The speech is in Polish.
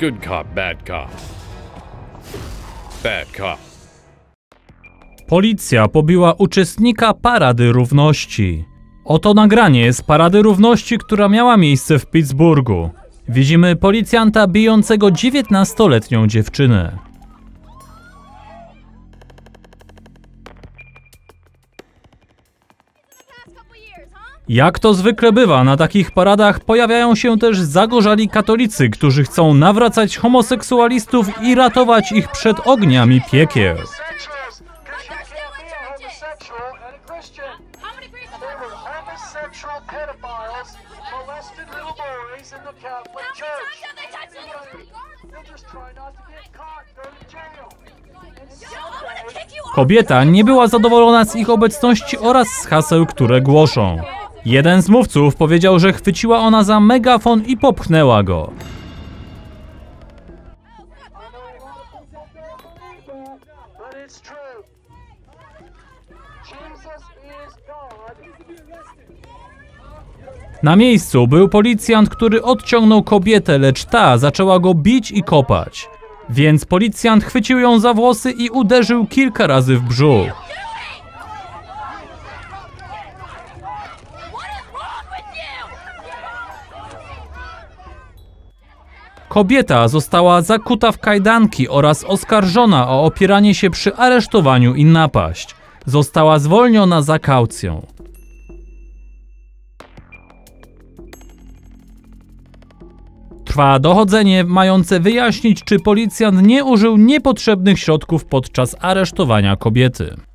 Good cop, bad cop. Bad cop. Policja pobiła uczestnika Parady Równości. Oto nagranie z Parady Równości, która miała miejsce w Pittsburghu. Widzimy policjanta bijącego 19-letnią dziewczynę. Jak to zwykle bywa, na takich paradach pojawiają się też zagorzali katolicy, którzy chcą nawracać homoseksualistów i ratować ich przed ogniami piekieł. Kobieta nie była zadowolona z ich obecności oraz z haseł, które głoszą. Jeden z mówców powiedział, że chwyciła ona za megafon i popchnęła go. Na miejscu był policjant, który odciągnął kobietę, lecz ta zaczęła go bić i kopać. Więc policjant chwycił ją za włosy i uderzył kilka razy w brzuch. Kobieta została zakuta w kajdanki oraz oskarżona o opieranie się przy aresztowaniu i napaść. Została zwolniona za kaucją. Trwa dochodzenie mające wyjaśnić, czy policjant nie użył niepotrzebnych środków podczas aresztowania kobiety.